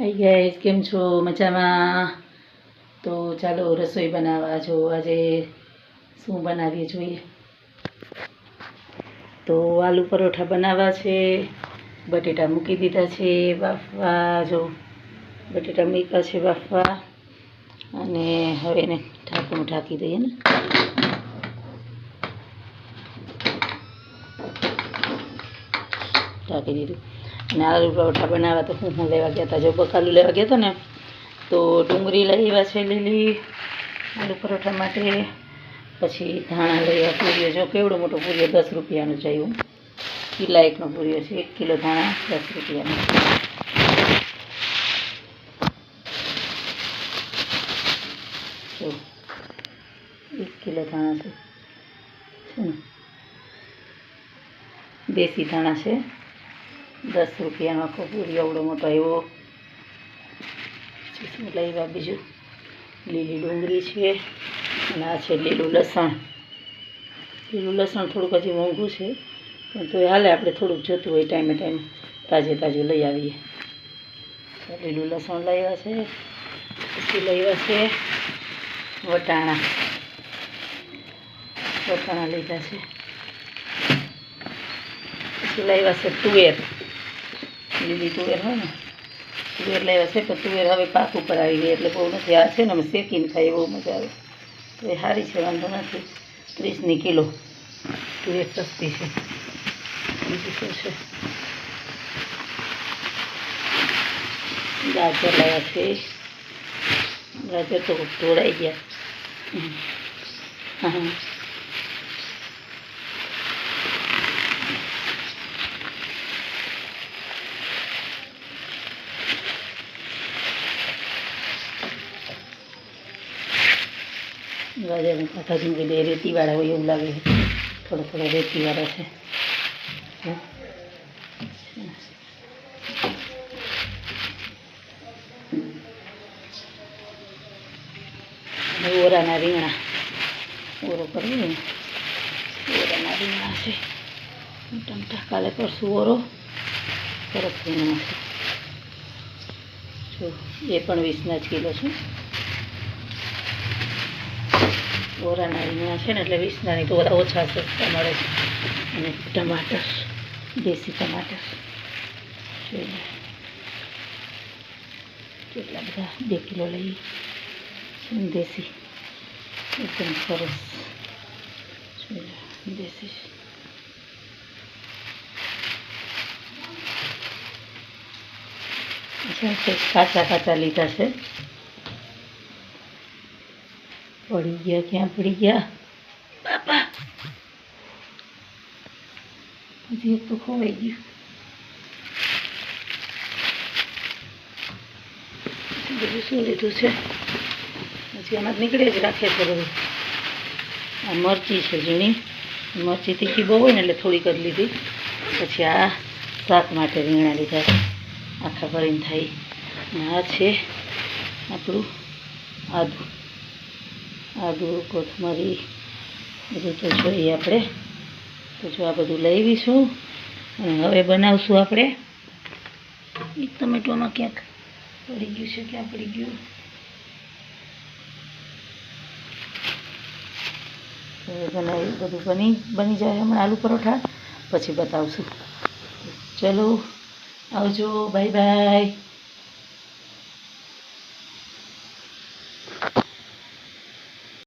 High guys કેમ છો? મજામાં? તો ચાલો રસોઈ બનાવવા જો આજે શું બનાવીએ જોઈએ? તો આલુ પરોઠા બનાવવા છે, બટેટા મૂકી દીધા છે બાફવા જો, બટેટા મૂક્યા છે બાફવા અને હવે એને ઢાંકણું ઢાંકી દઈએ ને. ઢાંકી દીધું. અને આલુ પરોઠા બનાવ્યા તો હું હું લેવા ગયા હતા જો બકાલું લેવા ગયા હતા ને, તો ડુંગળી લઈ આવ્યા છે લીલી, આલુ પરોઠા માટે, પછી ધાણા લઈ આવ્યા પૂરીઓ. જો કેવડો મોટો પૂરીઓ? દસ રૂપિયાનું એવું. કિલા એકનો પૂરીઓ છે. એક કિલો ધાણા, દસ રૂપિયાનો. એક કિલો ધાણા છે. દેશી ધાણા છે. દસ રૂપિયાનો આખો પૂરી એવડો મોટો આવ્યો. લાવ્યા બીજું લીલી ડુંગળી છે અને આ છે લીલું લસણ. લીલું લસણ થોડુંક હજી મોંઘું છે, પણ તો હાલે આપણે થોડુંક જોતું હોય ટાઈમે ટાઈમે. તાજે તાજું લઈ આવીએ. લીલું લસણ લાવ્યા છે. પછી લાવ્યા છે વટાણા. વટાણા લીધા છે. પછી લાવ્યા છે તુવેર. લીલી તુવેર હોય ને, તુવેર લાવ્યા છે, પણ તુવેર હવે પાક ઉપર આવી ગઈ એટલે બહુ નથી. આ છે ને, અમે શેકીને ખાઈએ, બહુ મજા આવે. તો એ સારી છે, વાંધો નથી. ત્રીસની કિલો. તુવેર સસ્તી છે. બીજું શું છે? ગાજર લાવ્યા છે. ગાજર તો તોડાઈ ગયા. હા. ગાજરને કાંઠા ઝીંગી લે રેતીવાળા હોય એવું લાગે છે. થોડો થોડો રેતીવાળા છે. ઓરાના રીંગણા. ઓરો કરવું ઓરાના રીંગણા છે. ટમટા કાલે કરશું ઓરો. સરસ રીંગણા છે. જો, એ પણ વીસના જ કિલો છે. ઓરાના રીંગણા છે ને એટલે વીસનાની તો ઓરા ઓછા સસ્તા મળે છે અને ટમાટર દેશી ટમાટર જોઈએ કેટલા બધા બે કિલો લઈ દેશી એકદમ સરસ જોઈએ દેશી અચ્છા કંઈક કાચા કાચા લીધા છે પડી ગયા, ક્યાં પડી ગયા? બાપા! હજી એક તો ખોવાઈ ગયું. બધું શું લીધું છે? હજી આમાં નીકળે જ રાખે છે બધું. આ મરચી છે ઝીણી. મરચી તીખી બહુ હોય ને એટલે થોડીક જ લીધી. પછી આ શાક માટે રીંગણા લીધા આખા ભરીને થાય. આ છે આપણું આદુ. આદુ કોથમરી બધું તો જોઈએ આપણે. તો જો આ બધું લઈશું અને હવે બનાવશું આપણે. એક ટમેટોમાં ક્યાંક પડી ગયું છે, ક્યાં પડી ગયું? બનાવી, બધું બની બની જાય હમણાં આલુ પરોઠા. પછી બતાવશું. ચલો, આવજો. Bye bye.